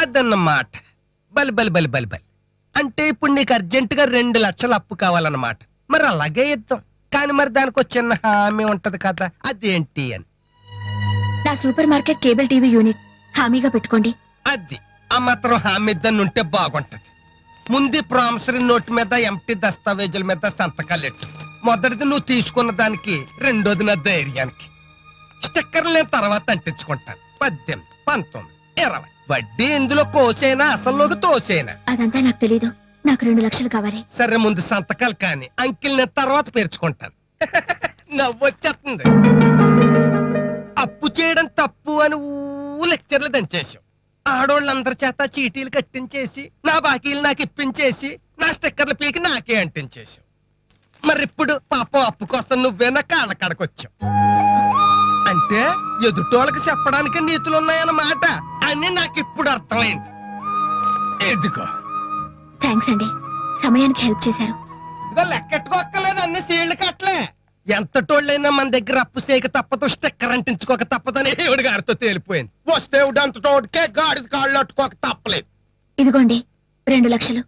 అదన్నమాట. బలి బలి బలి బలి బలి. అంటే ఇప్పుడు నీకు అర్జెంట్గా రెండు లక్షలు అప్పు కావాలన్నమాట. మరి అలాగే ఇద్దాం. కానీ మరి దానికి ఒక చిన్న హామీ ఉంటది కదా. అదేంటి అని. నా super market cable TV unit హామీగా పెట్టుకోండి. అది. ఆ మాత్రం హామీ దాన్ని ఉంటే బాగుంటది. ముందు ప్రామిసరీ నోట్ మీద ఎంటీ దస్తావేజుల మీద సంతకాలు ఎట్టు మొదటిది నువ్వు తీసుకున్న దానికి రెండోది నా ధైర్యానికి. స్టిక్కర్లు నేను తర్వాత అంటించుకుంటాను. పద్దెనిమిది పంతొమ్మిది ఇరవై. వడ్డీ ఇందులో కోసైనా? అసల్లోకి తోసైనా? అదంతా నాకు తెలీదు. నాకు రెండు లక్షలు కావాలి. సరే ముందు సంతకాలు కానీ అంకిల్ నేను తర్వాత పేర్చుకుంటాను. నవ్వొచ్చేస్తుంది. అప్పు చేయడం తప్పు అని ఊ లెక్చర్లు దంచేసావు ఆడోళ్ళందరి చేత చీటీలు కట్టించేసి నా బాకీలు నాకు ఇప్పించేసి నా స్టిక్కర్లు పీకి నాకే అంటించేసావు మరి ఇప్పుడు పాపం అప్పు కోసం నువ్వేనా కాళ్ళ కాడకొచ్చావు. అంటే ఎదుటోళ్ళకి చెప్పడానికి నీతులు ఉన్నాయన్నమాట అని నాకు ఇప్పుడు అర్థమైంది. ఎదుగో థ్యాంక్స్ అండి. సమయానికి హెల్ప్ చేశారు. ఇదిగో లెక్కెట్టుకోక్కర్లేదు అన్ని సీళ్ళు కట్టలే. ఎంత టోళ్ళైనా మన దగ్గర అప్పు చేయక తప్పదు స్టిక్కర్ అంటించుకోక తప్పదని ఏడు గారితో తేలిపోయింది. వస్తే అంత తోటికే గాడిద కాళ్ళు అట్టుకోక తప్పలేదు. ఇదిగోండి రెండు లక్షలు.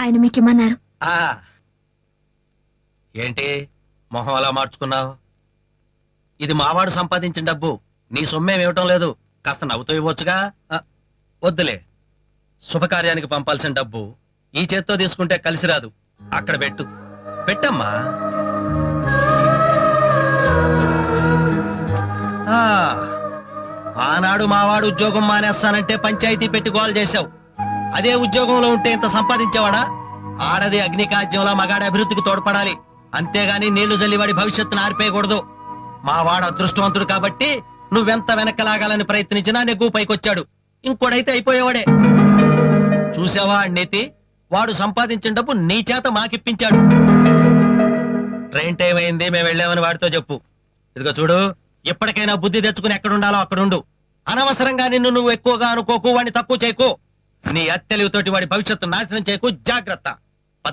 ఆయన మీకు ఇమ్మన్నారు. ఆ. ఏంటి? మొహం అలా మార్చుకున్నావు? ఇది మావాడు సంపాదించిన డబ్బు. నీ సొమ్మేం ఇవ్వటం లేదు. కాస్త నవ్వుతూ ఇవ్వచ్చుగా? వద్దులే. శుభకార్యానికి పంపాల్సిన డబ్బు ఈ చేత్తో తీసుకుంటే కలిసి రాదు. అక్కడ పెట్టు. పెట్టమ్మా. ఆ, ఆనాడు మావాడు ఉద్యోగం మానేస్తానంటే పంచాయతీ పెట్టి గోల్ చేశావు. అదే ఉద్యోగంలో ఉంటే ఇంత సంపాదించేవాడా? ఆడది అగ్నికాజ్యంలో మగాడి అభివృద్ధికి తోడ్పడాలి. అంతేగాని నీళ్ళు జల్లివాడి భవిష్యత్తును ఆర్పేయకూడదు. మావాడు అదృష్టవంతుడు కాబట్టి నువ్వెంత వెనకలాగాలని ప్రయత్నించినా నెగ్గు పైకొచ్చాడు. ఇంకోడైతే అయిపోయేవాడే. చూసావా అన్నెతి వాడు సంపాదించిన డబ్బు నీ చేత మాకిప్పించాడు. ట్రైన్ టైం అయింది మేము వెళ్ళామని వాడితో చెప్పు. ఇదిగో చూడు ఎప్పటికైనా బుద్ధి తెచ్చుకుని ఎక్కడుండాలో అక్కడుండు. అనవసరంగా నిన్ను నువ్వు ఎక్కువగా అనుకోకు వాడిని తక్కువ చేయకు. నీ అత్తెలివితోటి వాడి భవిష్యత్తు నాశనం చేయకు జాగ్రత్త. పద.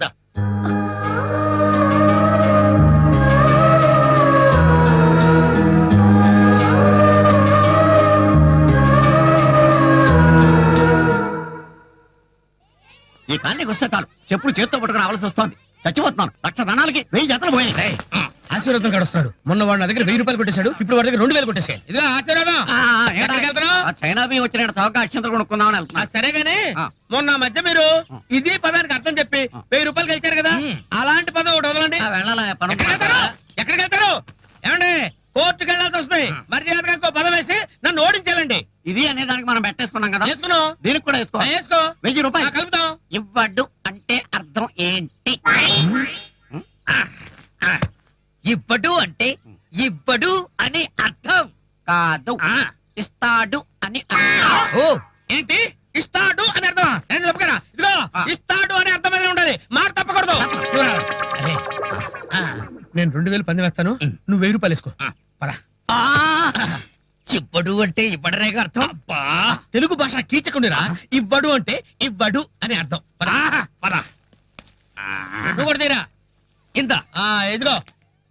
ఈ కాలనీకి వస్తే చాలు. చెప్పులు చేత్తో పట్టుకుని రావాల్సి వస్తోంది. చచ్చిపోతున్నాను. లక్ష ధనాలకి వెయ్యి జతలు పోయాయి. ఆశీర్వాదం గడుస్తున్నాడు మొన్న వాడు నా దగ్గర వెయ్యి రూపాయలు కొట్టేశాడు ఇప్పుడు వాడి దగ్గర రెండు వేలు కొట్టేసాడు ఇదిగో ఆశీర్వాదం. చైనా బియ్యం వచ్చిన చౌక అక్షంతలు కొనుక్కుందామని వెళ్తున్నా సరే గానీ. మొన్న మధ్య మీరు. ఇది పదానికి అర్థం చెప్పి. వెయ్యి రూపాయలు గెలిచారు కదా? అలాంటి పదం ఒకటి వదలండి. వెళ్ళాలా ఎక్కడికి వెళ్తారు? ఎక్కడికి వెళ్తారు? ఏమండి కోర్టుకి వెళ్ళాల్సి వస్తుంది. మర్యాదగా ఇంకో పదం వేసి నన్ను ఓడించాలండి ఇది అనే దానికి మనం పెట్టేసుకున్నాం కదా. వేసుకున్నాం. దీనికి కూడా వేసుకో. వెయ్యి రూపాయలు. కలుపుతాం ఇవ్వడు అంటే అర్థం ఏంటి? ఇవ్వడు అంటే ఇవ్వడు అని అర్థం. కాదు. ఇస్తాడు అని ఓ. ఏంటి? ఇస్తాడు అని అర్థం. నేను చెప్పుకరా ఇదిగో. ఇస్తాడు అని అర్థం మీద ఉండాలి. మాట తప్పకూడదు. నేను రెండు వేలు పంది వేస్తాను. నువ్వు వెయ్యి రూపాయలు వేసుకో. ఆ, ఇవ్వడు అంటే ఇవ్వడనే అర్థం? అబ్బా! తెలుగు భాష కీచకుండిరా. ఇవ్వడు అంటే ఇవ్వడు అని అర్థం. పద, పద. నువ్వు కూడా తీరా. ఇంత ఆ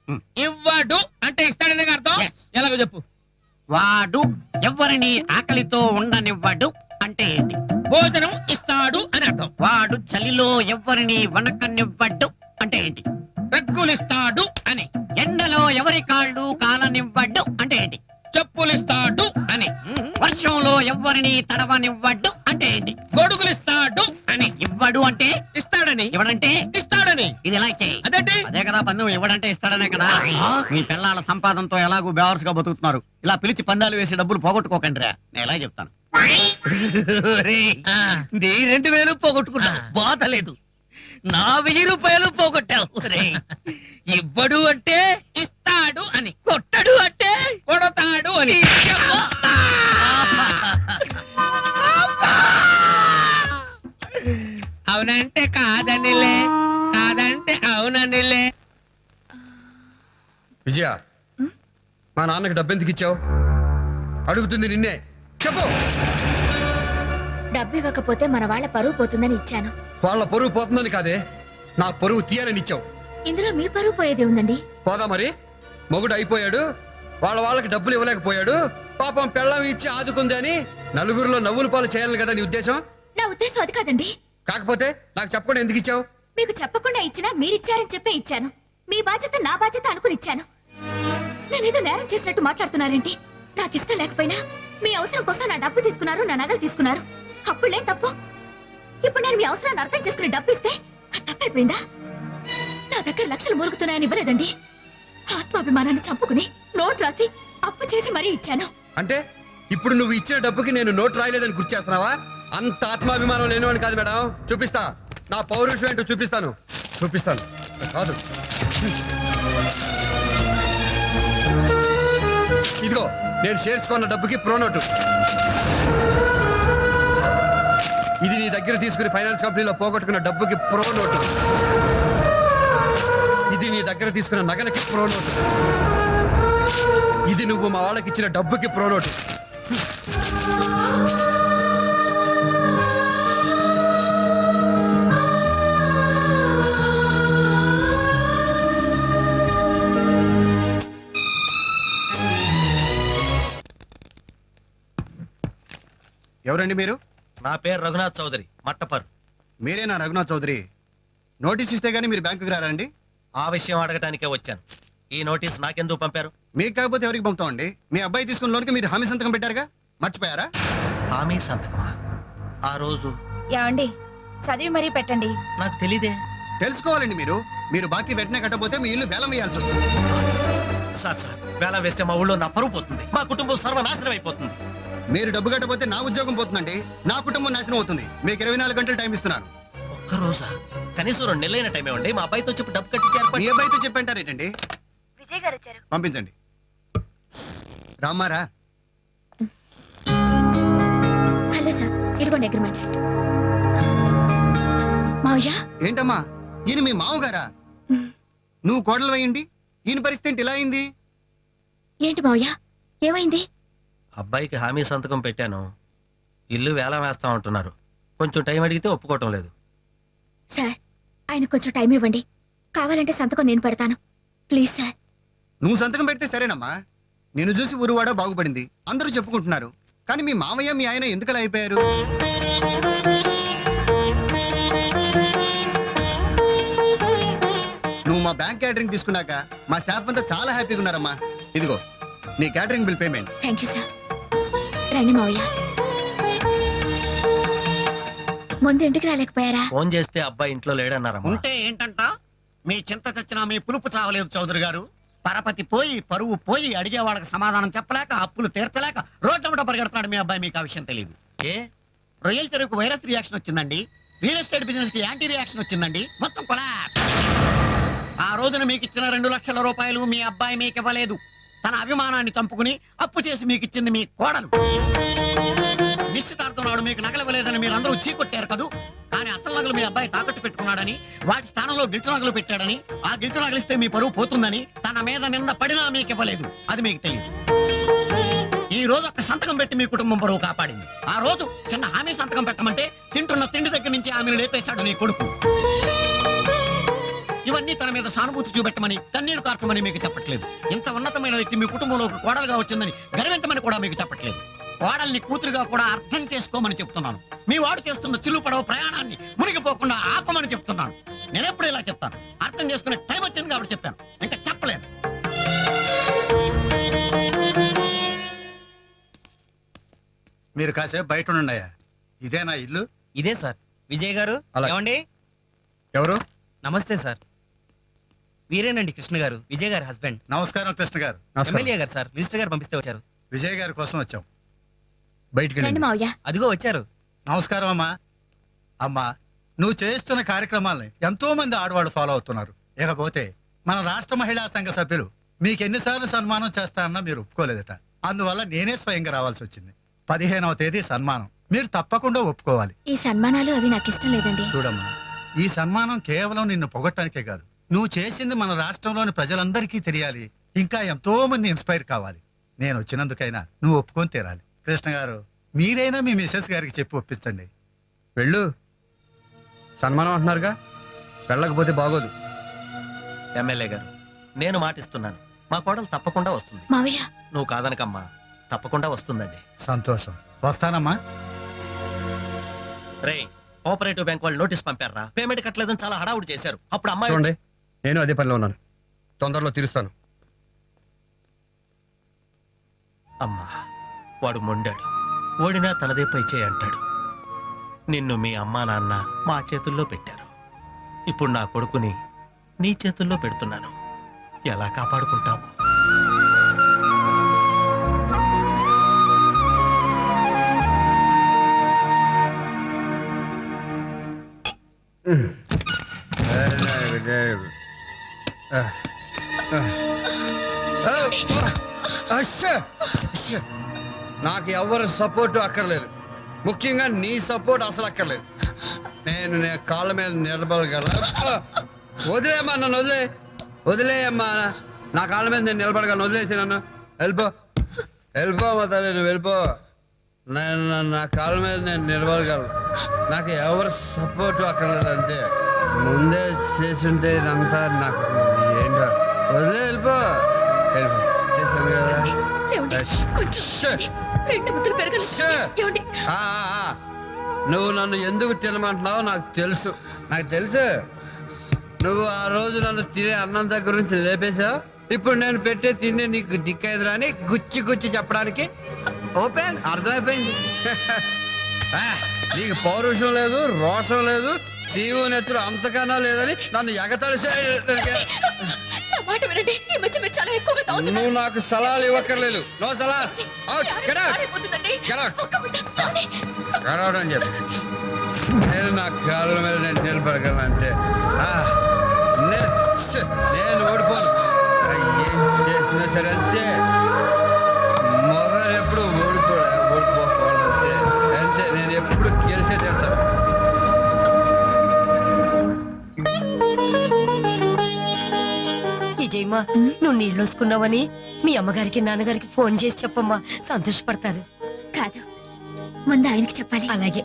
ఉమ్. ఇవ్వడు అంటే ఇస్తాడనే అర్థం? Yes. ఎలాగో చెప్పు. వాడు ఎవరిని ఆకలితో ఉండనివ్వడు అంటే ఏంటి? భోజనం ఇస్తాడు అని అర్థం. వాడు చలిలో ఎవరిని వణకనివ్వడు అంటే ఏంటి? తడవనివ్వడు అంటే ఏంటి? గొడుగులు ఇస్తాడు అని. ఇవ్వడు అంటే? ఇస్తాడని. ఇవ్వడంటే? ఇస్తాడని. ఇది ఎలా అదేంటి? అదే కదా పందెం ఇవ్వడంటే ఇస్తాడనే కదా. మీ పిల్లల సంపాదనతో ఎలాగూ బేవర్స్గా బతుకుతున్నారు. ఇలా పిలిచి పందాలు వేసి డబ్బులు పోగొట్టుకోకండి రా. నేను ఎలా చెప్తాను? నీ రెండు వేలు పోగొట్టుకున్నావు. బాధ లేదు నా వెయ్యి రూపాయలు పోగొట్టావు. ఇవ్వడు అంటే ఇస్తాడు అని. కొట్టడు అంటే కొడతాడు అని. అవునంటే కాదనిలే కాదంటే అవుననిలే. విజయ మా నాన్నకి డబ్బెందుకు ఇచ్చావు? అడుగుతుంది నిన్నే. చెప్పు. డబ్బు ఇవ్వకపోతే మన వాళ్ళ పరువు పోతుందని ఇచ్చాను. వాళ్ళ పరువు పోతుందని కాదే నా పరువు తీయాలని ఇచ్చావు. ఇందులో మీ పరువు పోయేది ఉందండి. పోదా మరి? మొగుడు అయిపోయాడు వాళ్ళ వాళ్ళకి డబ్బులు ఇవ్వలేకపోయాడు పాపం పెళ్ళం ఇచ్చి ఆదుకుంది అని నలుగురిలో నవ్వుల పాలు చేయాలి కదా నీ ఉద్దేశం? నా ఉద్దేశం అది కాదండి. కాకపోతే నాకు చెప్పకుండా ఎందుకు ఇచ్చావు? మీకు చెప్పకుండా ఇచ్చినా మీరిచ్చారని చెప్పే ఇచ్చాను. మీ బాధ్యత నా బాధ్యత అనుకుని ఇచ్చాను. నేనేదో నేరం చేసినట్టు మాట్లాడుతున్నారేంటి? నాకు ఇష్టం లేకపోయినా మీ అవసరం కోసం నా డబ్బు తీసుకున్నారు నా నగలు తీసుకున్నారు. అప్పుడులేం తప్పు? ఇప్పుడు నేను మీ అవసరాన్ని అర్థం చేసుకుని డబ్బు ఇస్తే అది తప్పైపోయిందా? నా దగ్గర లక్షలు మురుగుతున్నాయని ఇవ్వలేదండి. ఆత్మాభిమానాన్ని చంపుకుని నోట్ రాసి అప్పు చేసి మరీ ఇచ్చాను. అంటే ఇప్పుడు నువ్వు ఇచ్చిన డబ్బుకి నేను నోట్ రాయలేదని గుర్తు చేస్తున్నావా? అంత ఆత్మాభిమానం లేనివాడిని కాదు మేడం. చూపిస్తా. నా పౌరుషం ఏంటో చూపిస్తాను. చూపిస్తాను. కాదు. ఇదిగో నేను చేర్చుకున్న డబ్బుకి ప్రోనోటు ఇది నీ దగ్గర తీసుకుని ఫైనాన్స్ కంపెనీలో పోగొట్టుకున్న డబ్బుకి ప్రోనోటు ఇది నీ దగ్గర తీసుకున్న నగలకి ప్రోనోటు ఇది నువ్వు మా వాళ్ళకి ఇచ్చిన డబ్బుకి ప్రో ఎవరండి మీరు? నా పేరు రఘునాథ్ చౌదరి మట్టపర్ మీరేనా రఘునాథ్ చౌదరి? నోటీస్ ఇస్తే గానీ మీరు బ్యాంకుకి రారండి. ఆ విషయం అడగటానికే వచ్చాను. ఈ నోటీస్ నాకెందుకు పంపారు? మీకు కాకపోతే ఎవరికి పంపుతామండి? మీ అబ్బాయి తీసుకున్న లోన్కి మీరు హామీ సంతకం పెట్టారుగా? మర్చిపోయారా? హామీ సంతకమా? ఆ రోజు చదివి మరీ పెట్టండి. నాకు తెలీదే. తెలుసుకోవాలండి మీరు. మీరు బాకీ వెంటనే కట్టకపోతే మీ ఇల్లు బేలం వేయాల్సి వస్తుంది. సార్ సార్ వేళ వేస్తే మా ఊళ్ళో నా పరువు పోతుంది. మా కుటుంబం సర్వనాశనం అయిపోతుంది. మీరు డబ్బు కట్టకపోతే నా ఉద్యోగం పోతుందండి. నా కుటుంబం నాశనం అవుతుంది. మీకు ఇరవై నాలుగు గంటలు టైం ఇస్తున్నాను. ఒక్క రోజా కనీసం రెండు నెలలైన టైం ఇవ్వండి. మా అబ్బాయితో చెప్పి డబ్బు కట్టి మీ ఏర్పాటు అబ్బాయితో చెప్పంటారేంటండి విజయ్ గారు వచ్చారు. పంపించండి. రామ్మారా? హలో సార్ ఇదిగోండి అగ్రిమెంట్. మావయ్య? ఏంటమ్మా? ఈయన మీ మామగారా? నువ్వు కోడలు వేయండి ఈయన పరిస్థితి ఏంటి? ఇలా అయింది? ఏంటి మావయ్య? ఏమైంది? అబ్బాయికి హామీ సంతకం పెట్టాను. ఇల్లు వేల వేస్తా ఉంటున్నారు కొంచెం టైం అడిగితే ఒప్పుకోవటం లేదు. సార్ ఆయన కొంచెం టైం ఇవ్వండి. కావాలంటే సంతకం నేను పెడతాను. Please sir. నువ్వు సంతకం పెడితే సరేనమ్మా. నిన్ను చూసి ఉరువాడ బాగుపడింది. అందరూ చెప్పుకుంటున్నారు. కానీ మీ మామయ్య మీ ఆయన ఎందుకలా అయిపోయారు? నువ్వు మా బ్యాంక్ క్యాటరింగ్ తీసుకున్నాక మా స్టాఫ్ అంతా చాలా హ్యాపీగా ఉన్నారమ్మా. ఇదిగో నీ catering bill payment. Thank you sir. రండి మావయ్య ముందు ఇంటికి రాలేకపోయారా? ఫోన్ చేస్తే అబ్బాయి ఇంట్లో లేడన్నారమ్మా. ఉంటే ఏంటంట? మీ చింత చచ్చినా మీ పులుపు చావలేదు చౌదరి గారు. పరపతి పోయి పరువు పోయి అడిగే వాళ్ళకి సమాధానం చెప్పలేక అప్పులు తీర్చలేక రోడ్డమ్మట పరిగెడుతున్నాడు మీ అబ్బాయి. మీకు ఆ విషయం తెలియదు ఏ? రొయ్యల చెరువుకు వైరస్ రియాక్షన్ వచ్చిందండి. రియల్ ఎస్టేట్ బిజినెస్కి యాంటీ రియాక్షన్ వచ్చిందండి. మొత్తం కొలాప్స్. ఆ రోజున మీకు ఇచ్చిన రెండు లక్షల రూపాయలు మీ అబ్బాయి మీకు ఇవ్వలేదు. తన అభిమానాన్ని చంపుకుని అప్పు చేసి మీకు ఇచ్చింది మీ కోడలు. నిశ్చితార్థం నాడు మీకు నగలవలేదని మీరు అందరూ చీకొట్టారు కదూ? కానీ అసలు నగలు మీ అబ్బాయి తాకట్టు పెట్టుకున్నాడని వాటి స్థానంలో గిల్టు నగలు పెట్టాడని ఆ గిల్టు నగలిస్తే మీ పరువు పోతుందని తన మీద నింద పడినా మీకు ఇవ్వలేదు. అది మీకు తెలియదు. ఈ రోజు ఒక్క సంతకం పెట్టి మీ కుటుంబం పరువు కాపాడింది. ఆ రోజు చిన్న హామీ సంతకం పెట్టమంటే తింటున్న తిండి దగ్గర నుంచి ఆమెను లేపేశాడు నీ కొడుకు. ఇవన్నీ తన మీద సానుభూతి చూపెట్టమని కన్నీరు కార్చమని మీకు చెప్పట్లేదు. ఇంత ఉన్నతమైన వ్యక్తి మీ కుటుంబంలోకి కోడలుగా వచ్చిందని గర్వించమని కూడా మీకు చెప్పట్లేదు. కోడల్ని కూతురుగా కూడా అర్థం చేసుకోమని చెప్తున్నాను. మీ వాడు చేస్తున్న చిల్లు పడవ ప్రయాణాన్ని మునిగిపోకుండా ఆపమని చెప్తున్నాను. నేనెప్పుడు ఇలా చెప్తాను? అర్థం చేసుకునే టైం వచ్చింది కాబట్టి చెప్పాను. ఇంకా చెప్పలేను. మీరు కాసేపు బయట ఇదే నా ఇల్లు. ఇదే సార్. విజయ్ గారు. ఏమండి? ఎవరు? నమస్తే సార్. వీరేనండి కృష్ణ గారు విజయ్ గారి హస్బెండ్. నమస్కారం కృష్ణ గారు. ఎమ్మెల్యే గారు సార్ మినిస్టర్ గారు పంపిస్తే వచ్చారు. విజయ్ గారి కోసం వచ్చాం. బయటికి మావయ్య. అదిగో వచ్చారు. నమస్కారం అమ్మా. అమ్మా నువ్వు చేస్తున్న కార్యక్రమాల్ని ఎంతో మంది ఆడవాళ్ళు ఫాలో అవుతున్నారు. ఇకపోతే మన రాష్ట్ర మహిళా సంఘ సభ్యులు మీకు ఎన్నిసార్లు సన్మానం చేస్తానన్నా మీరు ఒప్పుకోలేదట. అందువల్ల నేనే స్వయంగా రావాల్సి వచ్చింది. పదిహేనవ తేదీ సన్మానం. మీరు తప్పకుండా ఒప్పుకోవాలి. ఈ సన్మానాలు అవి నాకు ఇష్టం లేదండి. చూడమ్మా ఈ సన్మానం కేవలం నిన్ను పొగట్టడానికే కాదు. నువ్వు చేసింది మన రాష్ట్రంలోని ప్రజలందరికీ తెలియాలి. ఇంకా ఎంతో మంది ఇన్స్పైర్ కావాలి. నేను వచ్చినందుకైనా నువ్వు ఒప్పుకొని తీరాలి. కృష్ణ గారు మీరైనా మీ మిసెస్ గారికి చెప్పి ఒప్పించండి. వెళ్ళు. సన్మానం అంటున్నారుగా? వెళ్ళకపోతే బాగోదు. ఎమ్మెల్యే గారు నేను మాటిస్తున్నాను. మా కోడలు తప్పకుండా వస్తుంది. మావయ్య. నువ్వు కాదనకమ్మా తప్పకుండా వస్తుందండి. సంతోషం. వస్తానమ్మా. రేయ్ కోఆపరేటివ్ బ్యాంక్ వాళ్ళు నోటీస్ పంపారా? పేమెంట్ కట్టలేదని చాలా హడావుడి చేశారు. అప్పుడు అమ్మాయి చూడండి. నేను అదే పనిలో ఉన్నాను. తొందరలో తీరుస్తాను. అమ్మా వాడు మొండాడు. ఓడినా తనదే పై చేయి అంటాడు. నిన్ను మీ అమ్మా నాన్న మా చేతుల్లో పెట్టారు. ఇప్పుడు నా కొడుకుని నీ చేతుల్లో పెడుతున్నాను. ఎలా కాపాడుకుంటావు? నాకు ఎవరి సపోర్టు అక్కర్లేదు. ముఖ్యంగా నీ సపోర్ట్ అసలు అక్కర్లేదు. నేను నేను కాళ్ళ మీద నిలబడగలను. వదిలేమ్మా నన్ను వదిలే. వదిలేయమ్మా. నా కాళ్ళ మీద నేను నిలబడగలను. వదిలేసి నన్ను. వెళ్ళిపో. వెళ్ళిపో మా తల్లి నువ్వు వెళ్ళిపో. నేను నా- కాళ్ళ మీద నేను నిలబడగలను. నాకు ఎవరి సపోర్టు అక్కర్లేదు అంతే. ముందే చేసింటే ఇదంతా నాకు వదిలే వెళ్ళిపో. వెళ్ళిపో. కదా. నువ్వు నన్ను ఎందుకు తినమంటున్నావో నాకు తెలుసు. నాకు తెలుసు. నువ్వు ఆ రోజు నన్ను తినే అన్నం దగ్గర నుంచి లేపేశావు. ఇప్పుడు నేను పెట్టే తిండి నీకు దిక్కైందిరా అని గుచ్చి గుచ్చి చెప్పడానికి ఓపెన్ అర్థమైపోయింది. నీకు పౌరుషం లేదు రోషం లేదు శివు నెత్తులు అంతకన్నా లేదని నన్ను ఎగతడి నా మాట వినండి. ఈ మధ్య మీరు చాలా ఎక్కువగా తాగుతున్నారు. నువ్వు నాకు సలహాలు ఇవ్వక్కర్లేదు. నో సలహా అవుట్ గెట్ అవుట్ out. ఒక్క ముద్ద. ఏమండి? కడవడం చెప్పి. నేను నా కాళ్ళ మీద నేను నిలబడగలను అంతే. ఆ, నే- ఛ్, నేను ఓడిపోను. ఏం చేసినా సరే అంతే. విజయమ్మా నువ్వు నీళ్ళు వసుకున్నావని మీ అమ్మగారికి నాన్నగారికి ఫోన్ చేసి చెప్పమ్మా. సంతోషపడతారు. కాదు ముందు ఆయనకి చెప్పాలి. అలాగే.